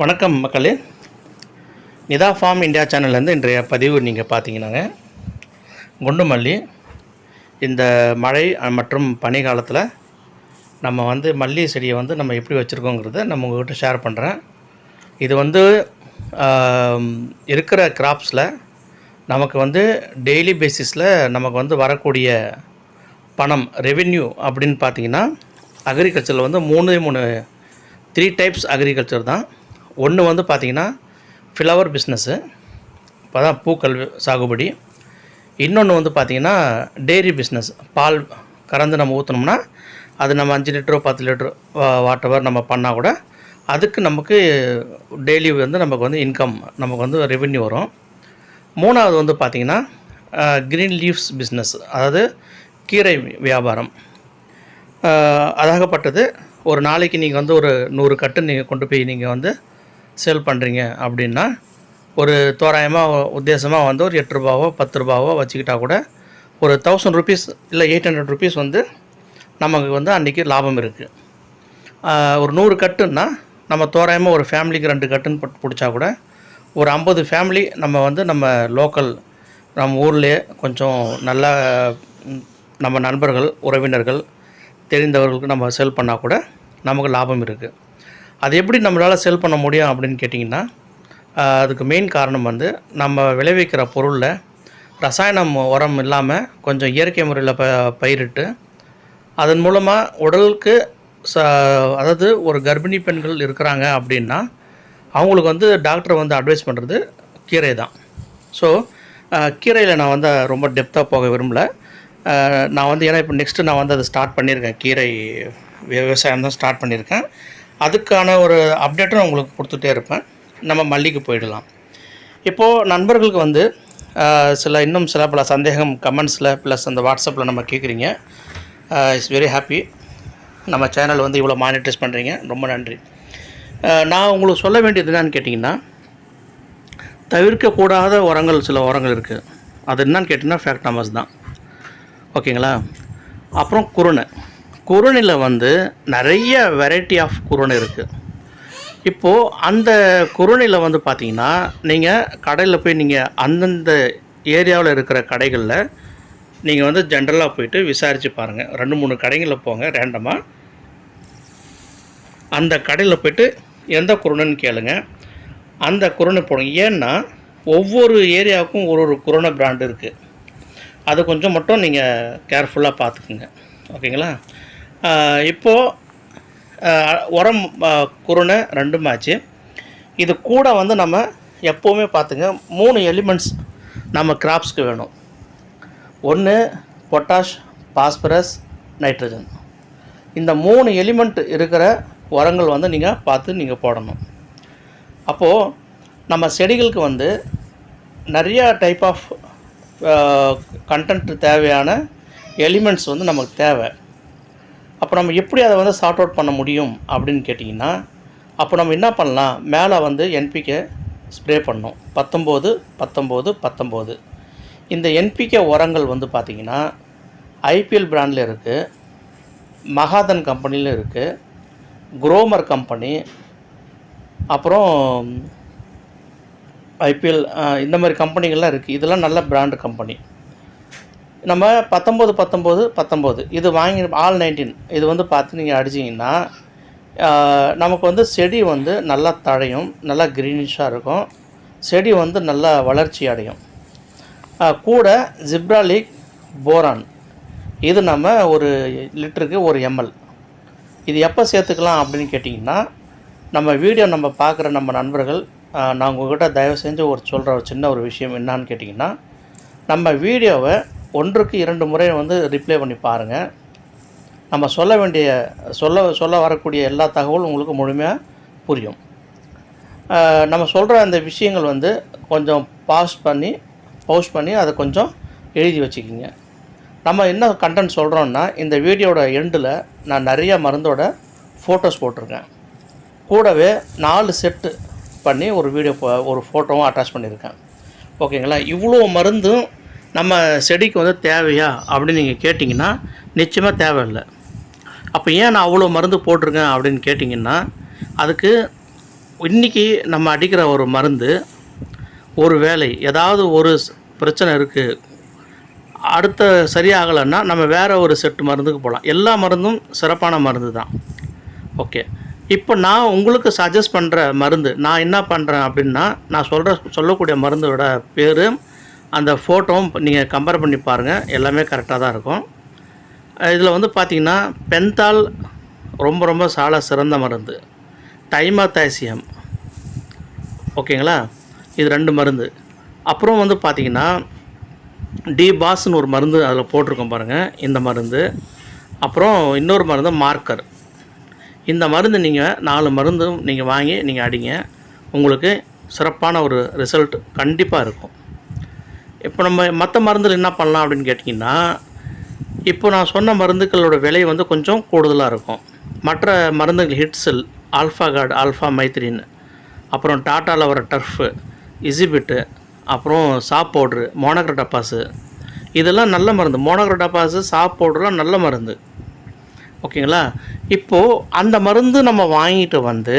வணக்கம் மக்களே. Nita form India சேனல்லேருந்து இன்றைய பதிவு நீங்கள் பார்த்தீங்கன்னாங்க. குண்டுமல்லி இந்த மழை மற்றும் பனி காலத்தில் நம்ம வந்து மல்லி செடியை வந்து நம்ம எப்படி வச்சுருக்கோங்கிறத நம்ம உங்கள்கிட்ட ஷேர் பண்ணுறேன் இது வந்து இருக்கிற கிராப்ஸில் நமக்கு வந்து டெய்லி பேசிஸில் நமக்கு வந்து வரக்கூடிய பணம் ரெவென்யூ அப்படின்னு பார்த்தீங்கன்னா அக்ரிகல்ச்சரில் வந்து மூணு மூணு த்ரீ டைப்ஸ் அக்ரிகல்ச்சர் தான். ஒன்று வந்து பார்த்திங்கன்னா ஃப்ளவர் பிஸ்னஸ்ஸு இப்போ தான் பூக்கள் சாகுபடி. இன்னொன்று வந்து பார்த்திங்கன்னா டெய்ரி பிஸ்னஸ் பால் கறந்து நம்ம ஊற்றினோம்னா அது நம்ம அஞ்சு லிட்டரோ பத்து லிட்டரோ வாட்டவர் நம்ம பண்ணால் கூட அதுக்கு நமக்கு டெய்லி வந்து நமக்கு வந்து இன்கம் நமக்கு வந்து ரெவென்யூ வரும். மூணாவது வந்து பார்த்திங்கன்னா க்ரீன் லீவ்ஸ் பிஸ்னஸ் அதாவது கீரை வியாபாரம். அதாகப்பட்டது ஒரு நாளைக்கு நீங்கள் வந்து ஒரு நூறு கட்டு நீங்கள் கொண்டு போய் நீங்கள் வந்து சேல் பண்ணுறீங்க அப்படின்னா ஒரு தோராயமாக உத்தேசமாக வந்து ஒரு எட்டு ரூபாவோ பத்து ரூபாவோ வச்சுக்கிட்டா கூட ஒரு தௌசண்ட் ருபீஸ் இல்லை எயிட் ஹண்ட்ரட் ருபீஸ் வந்து நமக்கு வந்து அன்றைக்கி லாபம் இருக்குது ஒரு நூறு கட்டுன்னா நம்ம தோராயமாக ஒரு ஃபேமிலிக்கு ரெண்டு கட்டுன்னு போட்டு பிடிச்சா கூட ஒரு ஐம்பது ஃபேமிலி நம்ம வந்து நம்ம லோக்கல் நம்ம ஊர்லேயே கொஞ்சம் நல்ல நம்ம நண்பர்கள் உறவினர்கள் தெரிந்தவர்களுக்கு நம்ம செல் பண்ணால் கூட நமக்கு லாபம் இருக்குது அது எப்படி நம்மளால் செல் பண்ண முடியும் அப்படின்னு கேட்டிங்கன்னா அதுக்கு மெயின் காரணம் வந்து நம்ம விளைவிக்கிற பொருளில் ரசாயனம் உரம் இல்லாமல் கொஞ்சம் இயற்கை முறையில் ப பயிரிட்டு அதன் மூலமாக உடலுக்கு ச அதாவது ஒரு கர்ப்பிணி பெண்கள் இருக்கிறாங்க அப்படின்னா அவங்களுக்கு வந்து டாக்டர் வந்து அட்வைஸ் பண்ணுறது கீரை தான். ஸோ கீரையில் நான் வந்து ரொம்ப டெப்த்தாக போக விரும்பல. நான் வந்து ஏன்னா இப்போ நெக்ஸ்ட்டு நான் வந்து அதை ஸ்டார்ட் பண்ணியிருக்கேன். கீரை விவசாயம் தான் ஸ்டார்ட் பண்ணியிருக்கேன். அதுக்கான ஒரு அப்டேட்டும் நான் உங்களுக்கு கொடுத்துட்டே இருப்பேன். நம்ம மல்லிக்கு போயிடலாம். இப்போது நண்பர்களுக்கு வந்து சில இன்னும் சில பல சந்தேகம் கமெண்ட்ஸில் ப்ளஸ் அந்த வாட்ஸ்அப்பில் நம்ம கேட்குறீங்க இட்ஸ் வெரி ஹாப்பி நம்ம சேனல் வந்து இவ்வளோ மானிட்டர்ஸ் பண்ணுறீங்க ரொம்ப நன்றி. நான் உங்களுக்கு சொல்ல வேண்டியது என்னன்னு கேட்டிங்கன்னா தவிர்க்கக்கூடாத உரங்கள் சில உரங்கள் இருக்குது அது என்னன்னு கேட்டிங்கன்னா ஃபேக்டாமஸ் தான். ஓகேங்களா அப்புறம் குருணை. குருணையில் வந்து நிறைய வெரைட்டி ஆஃப் குருணை இருக்குது இப்போது அந்த குருணையில் வந்து பார்த்தீங்கன்னா நீங்கள் கடையில் போய் நீங்கள் அந்தந்த ஏரியாவில் இருக்கிற கடைகளில் நீங்கள் வந்து ஜென்ரலாக போயிட்டு விசாரித்து பாருங்கள் ரெண்டு மூணு கடைகளில் போங்க ரேண்டமாக அந்த கடையில் போயிட்டு எந்த குருணைன்னு கேளுங்க. அந்த குருணை போடுங்க. ஏன்னா ஒவ்வொரு ஏரியாவுக்கும் ஒரு ஒரு குருணை பிராண்டு இருக்குது அது கொஞ்சம் மட்டும் நீங்கள் கேர்ஃபுல்லாக பார்த்துக்குங்க ஓகேங்களா? இப்போது உரம் ஆஹ் குருணை ரெண்டும் ஆச்சு. இது கூட வந்து நம்ம எப்போவுமே பார்த்துங்க மூணு எலிமெண்ட்ஸ் நம்ம கிராப்ஸ்க்கு வேணும். ஒன்று பொட்டாஷ் பாஸ்பரஸ் நைட்ரஜன் இந்த மூணு எலிமெண்ட் இருக்கிற உரங்கள் வந்து நீங்கள் பார்த்து நீங்கள் போடணும். அப்போது நம்ம செடிகளுக்கு வந்து நிறையா டைப் ஆஃப் கண்டென்ட் தேவையான எலிமெண்ட்ஸ் வந்து நமக்கு தேவை. அப்போ நம்ம எப்படி அதை வந்து சார்ட் அவுட் பண்ண முடியும் அப்படின்னு கேட்டிங்கன்னா அப்போ நம்ம என்ன பண்ணலாம்? மேலே வந்து என்பிகே ஸ்ப்ரே பண்ணோம் பத்தொம்போது பத்தொம்போது பத்தொம்போது. இந்த என்பிகே உரங்கள் வந்து பார்த்திங்கன்னா ஐபிஎல் பிராண்டில் இருக்குது மகாதன் கம்பெனியில் இருக்குது குரோமர் கம்பெனி அப்புறம் ஐபிஎல் இந்த மாதிரி கம்பெனிகள்லாம் இருக்குது இதெல்லாம் நல்ல பிராண்டு கம்பெனி நம்ம பத்தொம்போது பத்தொம்போது பத்தொம்போது. இது வாங்கி ஆல் நைன்டீன் இது வந்து பார்த்து நீங்கள் அடிச்சிங்கன்னா நமக்கு வந்து செடி வந்து நல்லா தழையும் நல்லா க்ரீனிஷாக இருக்கும். செடி வந்து நல்லா வளர்ச்சி அடையும். கூட ஜிப்ராலிக் போரான் இது நம்ம ஒரு லிட்டருக்கு ஒரு எம்எல் இது எப்போ சேர்த்துக்கலாம் அப்படின்னு கேட்டிங்கன்னா நம்ம வீடியோ நம்ம பார்க்குற நம்ம நண்பர்கள் நான் உங்கள்கிட்ட தயவு செஞ்சு ஒரு சொல்கிற ஒரு சின்ன ஒரு விஷயம் என்னான்னு கேட்டிங்கன்னா நம்ம வீடியோவை ஒன்றுக்கு இரண்டு முறை வந்து ரிப்ளை பண்ணி பாருங்கள் நம்ம சொல்ல வேண்டிய சொல்ல சொல்ல வரக்கூடிய எல்லா தகவலும் உங்களுக்கு முழுமையாக புரியும். நம்ம சொல்கிற அந்த விஷயங்கள் வந்து கொஞ்சம் பாஸ் பண்ணி பவுஸ் பண்ணி அதை கொஞ்சம் எழுதி வச்சுக்கிங்க. நம்ம என்ன கண்டென்ட் சொல்கிறோன்னா இந்த வீடியோட எண்டில் நான் நிறைய மருந்தோட ஃபோட்டோஸ் போட்டிருக்கேன். கூடவே நாலு செட்டு பண்ணி ஒரு வீடியோ ஒரு ஃபோட்டோவும் அட்டாச் பண்ணியிருக்கேன். ஓகேங்களா இவ்வளோ மருந்தும் நம்ம செடிக்கு வந்து தேவையா அப்படின்னு நீங்கள் கேட்டிங்கன்னா நிச்சயமாக தேவையில்லை. அப்போ ஏன் நான் அவ்வளோ மருந்து போட்டிருக்கேன் அப்படின்னு கேட்டிங்கன்னா அதுக்கு இன்றைக்கி நம்ம அடிக்கிற ஒரு மருந்து ஒரு வேலை ஏதாவது ஒரு பிரச்சனை இருக்குது அடுத்த சரியாகலைன்னா நம்ம வேறு ஒரு செட்டு மருந்துக்கு போகலாம் எல்லா மருந்தும் சிறப்பான மருந்து தான். ஓகே. இப்போ நான் உங்களுக்கு சஜஸ்ட் பண்ணுற மருந்து நான் என்ன பண்ணுறேன் அப்படின்னா நான் சொல்கிற சொல்லக்கூடிய மருந்தோட பேர் அந்த ஃபோட்டோவும் நீங்கள் கம்பேர் பண்ணி பாருங்கள் எல்லாமே கரெக்டாக தான் இருக்கும். இதில் வந்து பார்த்திங்கன்னா பென்தால் ரொம்ப ரொம்ப சால சிறந்த மருந்து. டைமாத்தாசியம் ஓகேங்களா? இது ரெண்டு மருந்து. அப்புறம் வந்து பார்த்திங்கன்னா டி பாஸ்னு ஒரு மருந்து அதில் போட்டிருக்கோம் பாருங்கள் இந்த மருந்து. அப்புறம் இன்னொரு மருந்து மார்க்கர் இந்த மருந்து நீங்கள் நாலு மருந்தும் நீங்கள் வாங்கி நீங்கள் அடிங்க. உங்களுக்கு சிறப்பான ஒரு ரிசல்ட் கண்டிப்பாக இருக்கும். இப்போ நம்ம மற்ற மருந்தில் என்ன பண்ணலாம் அப்படின்னு கேட்டிங்கன்னா இப்போ நான் சொன்ன மருந்துகளோட விலை வந்து கொஞ்சம் கூடுதலாக இருக்கும். மற்ற மருந்துகள் ஹிட்ஸில் ஆல்ஃபா கார்டு ஆல்ஃபா மைத்ரின் அப்புறம் டாட்டாவில் வர டர்ஃபு இசிபிட்டு அப்புறம் சாப் பவுட்ரு மோனோக்ரடப்பாஸு இதெல்லாம் நல்ல மருந்து. மோனோக்ரடப்பாஸு சாப் பவுட்ருலாம் நல்ல மருந்து. ஓகேங்களா? இப்போது அந்த மருந்து நம்ம வாங்கிட்டு வந்து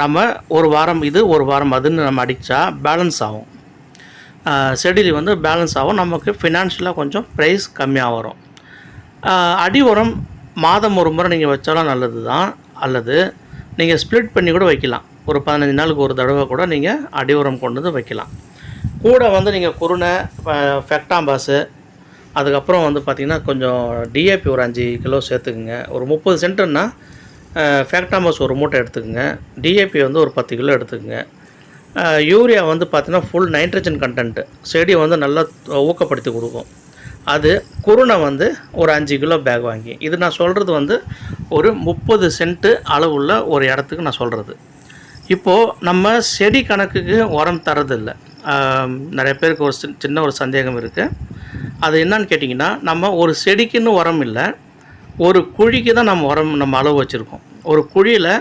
நம்ம ஒரு வாரம் இது ஒரு வாரம் அதுன்னு நம்ம அடித்தா பேலன்ஸ் ஆகும். செடியில் வந்து பேலன்ஸ் ஆகும். நமக்கு ஃபினான்ஷியலாக கொஞ்சம் ப்ரைஸ் கம்மியாக வரும். அடி உரம் மாதம் ஒரு முறை நீங்கள் வச்சாலும் நல்லது தான் அல்லது நீங்கள் ஸ்ப்ளிட் பண்ணி கூட வைக்கலாம். ஒரு பதினஞ்சு நாளுக்கு ஒரு தடவை கூட நீங்கள் அடி உரம் கொண்டு வந்து வைக்கலாம். கூட வந்து நீங்கள் குருணை ஃபெக்டாம்பாஸு அதுக்கப்புறம் வந்து பார்த்திங்கன்னா கொஞ்சம் டிஏபி ஒரு அஞ்சு கிலோ சேர்த்துக்குங்க. ஒரு முப்பது சென்ட்டுன்னா ஃபேக்டாமஸ் ஒரு மூட்டை எடுத்துக்கோங்க. டிஏபி வந்து ஒரு பத்து கிலோ எடுத்துக்கோங்க. யூரியா வந்து பார்த்திங்கன்னா ஃபுல் நைட்ரஜன் கண்டென்ட்டு செடியை வந்து நல்லா ஊக்கப்படுத்தி கொடுக்கும். அது குருணை வந்து ஒரு அஞ்சு கிலோ பேக் வாங்கி. இது நான் சொல்கிறது வந்து ஒரு முப்பது சென்ட்டு அளவுள்ள ஒரு இடத்துக்கு நான் சொல்கிறது இப்போது நம்ம செடி கணக்குக்கு உரம் தரதில்லை நிறைய பேருக்கு ஒரு சின்ன ஒரு சந்தேகம் இருக்குது அது என்னன்னு கேட்டிங்கன்னா நம்ம ஒரு செடிக்குன்னு உரம் இல்லை. ஒரு குழிக்கு தான் நம்ம உரம் நம்ம அளவு வச்சுருக்கோம். ஒரு குழியில்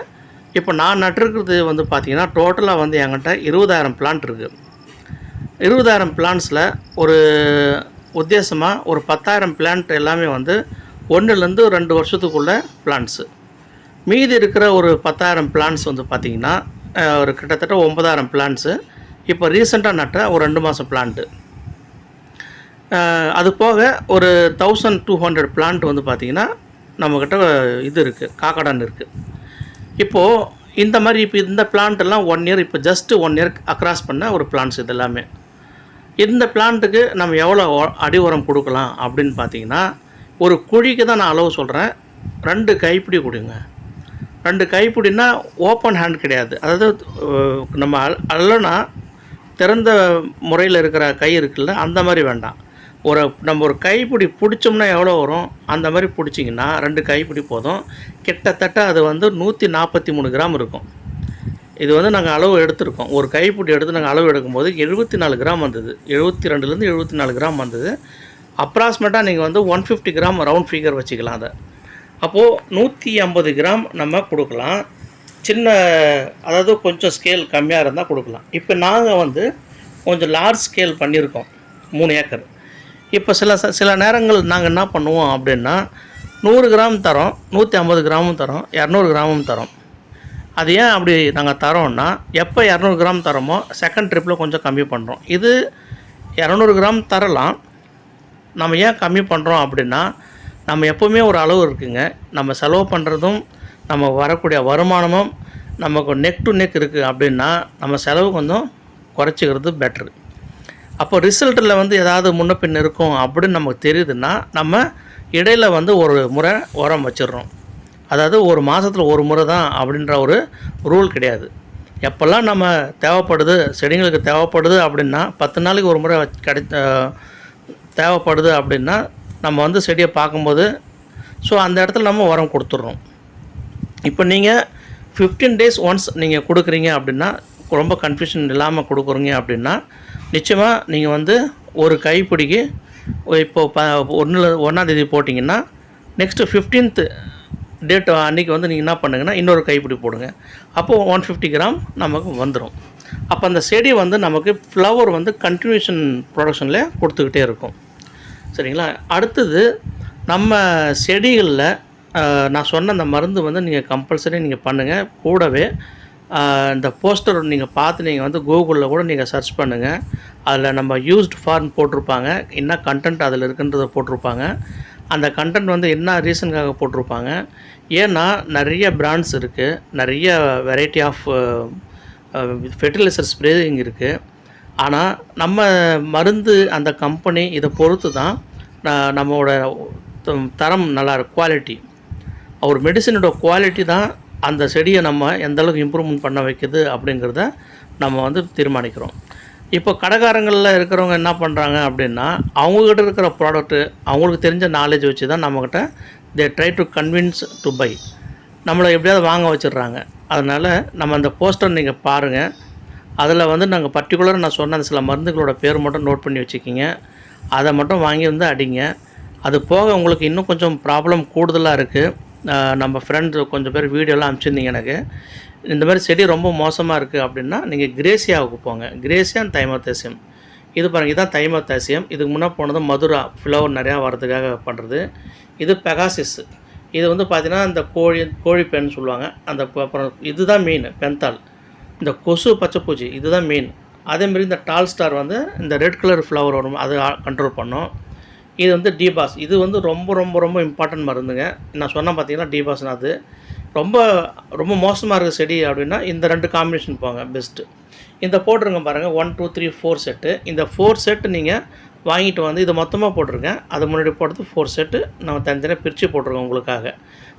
இப்போ நான் நட்டிருக்கிறது வந்து பார்த்திங்கன்னா டோட்டலாக வந்து என்கிட்ட இருபதாயிரம் பிளான்ட் இருக்குது இருபதாயிரம் பிளான்ஸில் ஒரு உத்தேசமாக ஒரு பத்தாயிரம் பிளான்ட் எல்லாமே வந்து ஒன்றுலேருந்து ரெண்டு வருஷத்துக்குள்ள பிளான்ஸு மீதி இருக்கிற ஒரு பத்தாயிரம் பிளான்ஸ் வந்து பார்த்திங்கன்னா ஒரு கிட்டத்தட்ட ஒன்பதாயிரம் பிளான்ஸு இப்போ ரீசெண்டாக நட்ட ஒரு ரெண்டு மாதம் பிளான்ட்டு அது போக ஒரு தௌசண்ட் டூ ஹண்ட்ரட் பிளான்ட் வந்து பார்த்திங்கன்னா நம்மக்கிட்ட இது இருக்குது காக்கடான் இருக்குது இப்போது இந்த மாதிரி இப்போ இந்த plant எல்லாம் ஒன் இயர் இப்போ ஜஸ்ட்டு ஒன் இயர் அக்ராஸ் பண்ண ஒரு பிளான்ஸ் இது எல்லாமே இந்த பிளான்ட்டுக்கு நம்ம எவ்வளோ அடி உரம் கொடுக்கலாம் அப்படின்னு பார்த்தீங்கன்னா ஒரு குழிக்கு தான் நான் அளவு சொல்கிறேன் ரெண்டு கைப்பிடி கொடுங்க. ரெண்டு கைப்பிடினா ஓப்பன் ஹேண்ட் கிடையாது. அதாவது நம்ம அல் அல்லனா திறந்த முறையில் இருக்கிற கை இருக்குல்ல அந்த மாதிரி வேண்டாம். ஒரு நம்ம ஒரு கைப்பிடி பிடிச்சோம்னா எவ்வளோ வரும்? அந்த மாதிரி பிடிச்சிங்கன்னா ரெண்டு கைப்பிடி போதும். கிட்டத்தட்ட அது வந்து நூற்றி நாற்பத்தி மூணு கிராம் இருக்கும். இது வந்து நாங்கள் அளவு எடுத்திருக்கோம். ஒரு கைப்பிடி எடுத்து நாங்கள் அளவு எடுக்கும்போது எழுபத்தி நாலு கிராம் வந்தது. எழுபத்தி ரெண்டுலேருந்து எழுபத்தி நாலு கிராம் வந்தது. அப்ராக்சிமேட்டாக நீங்கள் வந்து one fifty gram round figure வச்சுக்கலாம் அதை. அப்போது நூற்றி ஐம்பது கிராம் நம்ம கொடுக்கலாம். சின்ன அதாவது கொஞ்சம் ஸ்கேல் கம்மியாக இருந்தால் கொடுக்கலாம். இப்போ நாங்கள் வந்து கொஞ்சம் லார்ஜ் ஸ்கேல் பண்ணியிருக்கோம். மூணு ஏக்கர். இப்போ சில ச- சில நேரங்கள் நாங்கள் என்ன பண்ணுவோம் அப்படின்னா நூறு கிராம் தரோம் நூற்றி ஐம்பது கிராமும் தரோம் இரநூறு கிராமும் தரோம். அது ஏன் அப்படி நாங்கள் தரோம்னா எப்போ இரநூறு கிராம் தரோமோ செகண்ட் ட்ரிப்பில் கொஞ்சம் கம்மி பண்ணுறோம் இது இரநூறு கிராம் தரலாம். நம்ம ஏன் கம்மி பண்ணுறோம் அப்படின்னா நம்ம எப்போவுமே ஒரு அளவு இருக்குங்க. நம்ம செலவு பண்ணுறதும் நம்ம வரக்கூடிய வருமானமும் நமக்கு நெக் டு நெக் இருக்குது அப்படின்னா நம்ம செலவு கொஞ்சம் குறைச்சிக்கிறது பெட்ரு அப்போ ரிசல்ட்டில் வந்து ஏதாவது முன்ன பின் இருக்கும் அப்படின்னு நமக்கு தெரியுதுன்னா நம்ம இடையில வந்து ஒரு முறை உரம் வச்சிடுறோம். அதாவது ஒரு மாதத்தில் ஒரு முறை தான் அப்படின்ற ஒரு ரூல் கிடையாது. எப்போல்லாம் நம்ம தேவைப்படுது செடிங்களுக்கு தேவைப்படுது அப்படின்னா பத்து நாளைக்கு ஒரு முறை வச்சு கிடை தேவைப்படுது அப்படின்னா நம்ம வந்து செடியை பார்க்கும்போது ஸோ அந்த இடத்துல நம்ம உரம் கொடுத்துட்றோம். இப்போ நீங்கள் ஃபிஃப்டீன் டேஸ் ஒன்ஸ் நீங்கள் கொடுக்குறீங்க அப்படின்னா ரொம்ப கன்ஃபியூஷன் இல்லாமல் கொடுக்குறீங்க அப்படின்னா நிச்சயமாக நீங்கள் வந்து ஒரு கைப்பிடிக்கு இப்போ ப ஒன்றில் ஒன்றாந்தேதி போட்டிங்கன்னா நெக்ஸ்ட்டு ஃபிஃப்டீன்த்து டேட் அன்றைக்கி வந்து நீங்கள் என்ன பண்ணுங்கன்னா இன்னொரு கைப்பிடி போடுங்க. அப்போது ஒன் ஃபிஃப்டி கிராம் நமக்கு வந்துடும் அப்போ அந்த செடி வந்து நமக்கு ஃப்ளவர் வந்து கண்டினியூஷன் ப்ரொடக்ஷனில் கொடுத்துக்கிட்டே இருக்கும். சரிங்களா? அடுத்தது நம்ம செடிகளில் நான் சொன்ன அந்த மருந்து வந்து நீங்கள் கம்பல்சரி நீங்கள் பண்ணுங்கள் கூடவே இந்த போஸ்டர் நீங்கள் பார்த்து நீங்கள் வந்து கூகுளில் கூட நீங்கள் சர்ச் பண்ணுங்கள் அதில் நம்ம யூஸ்ட் ஃபார்ம் போட்டிருப்பாங்க. என்ன கண்டென்ட் அதில் இருக்குன்றதை போட்டிருப்பாங்க. அந்த கண்டென்ட் வந்து என்ன ரீசனுக்காக போட்டிருப்பாங்க. ஏன்னா நிறைய பிராண்ட்ஸ் இருக்குது நிறைய வெரைட்டி ஆஃப் ஃபெர்டிலைசர் ஸ்ப்ரேயிங் இருக்குது ஆனால் நம்ம மருந்து அந்த கம்பெனி இதை பொறுத்து தான் நம்மளோட தரம் நல்லா இருக்கும் குவாலிட்டி ஒரு மெடிசனோட குவாலிட்டி தான் அந்த செடியை நம்ம எந்தளவுக்கு இம்ப்ரூவ்மெண்ட் பண்ண வைக்குது அப்படிங்கிறத நம்ம வந்து தீர்மானிக்கிறோம். இப்போ கடைக்காரங்களில் இருக்கிறவங்க என்ன பண்ணுறாங்க அப்படின்னா அவங்கக்கிட்ட இருக்கிற ப்ராடக்ட்டு அவங்களுக்கு தெரிஞ்ச நாலேஜ் வச்சு தான் நம்மக்கிட்ட they try to convince to buy நம்மளை எப்படியாவது வாங்க வச்சிடுறாங்க. அதனால் நம்ம அந்த போஸ்டர் நீங்கள் பாருங்கள் அதில் வந்து நாங்கள் பர்டிகுலராக நான் சொன்ன அந்த சில மருந்துகளோட பேர் மட்டும் நோட் பண்ணி வச்சுக்கிங்க. அதை மட்டும் வாங்கி வந்து அடிங்க. அது போக உங்களுக்கு இன்னும் கொஞ்சம் ப்ராப்ளம் கூடுதலாக இருக்குது நம்ம ஃப்ரெண்ட்ஸ் கொஞ்சம் பேர் வீடியோலாம் அனுப்பிச்சிருந்தீங்க எனக்கு. இந்த மாதிரி செடி ரொம்ப மோசமாக இருக்குது அப்படின்னா நீங்கள் கிரேசியாவுக்கு போங்க. கிரேசியான் தைமத்தேசியம் இது பாருங்கள் இதுதான் தைமத்தேசியம் இதுக்கு முன்னே போனது மதுரா. ஃப்ளவர் நிறையா வர்றதுக்காக பண்ணுறது இது பெகாசிஸ் இது வந்து பார்த்தீங்கன்னா இந்த கோழி கோழி பெண் சொல்லுவாங்க. அந்த அப்புறம் இதுதான் மீன் பென்தால். இந்த கொசு பச்சைப்பூச்சி இதுதான் மீன் அதேமாரி இந்த டால் ஸ்டார் வந்து இந்த ரெட் கலர் ஃப்ளவர் வரும் அதை கண்ட்ரோல் பண்ணோம். இது வந்து டிபாஸ் இது வந்து ரொம்ப ரொம்ப ரொம்ப இம்பார்ட்டன்ட் மருந்துங்க. நான் சொன்னேன் பார்த்தீங்கன்னா டிபாஸ்னா அது. ரொம்ப ரொம்ப மோசமாக இருக்க செடி அப்படின்னா இந்த ரெண்டு காம்பினேஷன் போங்க பெஸ்ட்டு இந்த போட்டிருங்க பாருங்கள் one two three four set இந்த ஃபோர் செட்டு நீங்கள் வாங்கிட்டு வந்து இதை மொத்தமாக போட்டிருக்கேன் அது முன்னாடி போட்டது ஃபோர் செட்டு நம்ம தனித்தனியாக பிரித்து போட்டிருக்கோம் உங்களுக்காக.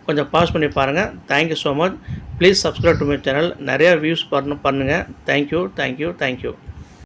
கொஞ்சம் பாஸ் பண்ணி பாருங்கள் thank you so much please subscribe to my channel நிறையா வியூஸ் பண்ண பண்ணுங்கள் தேங்க்யூ தேங்க்யூ தேங்க்யூ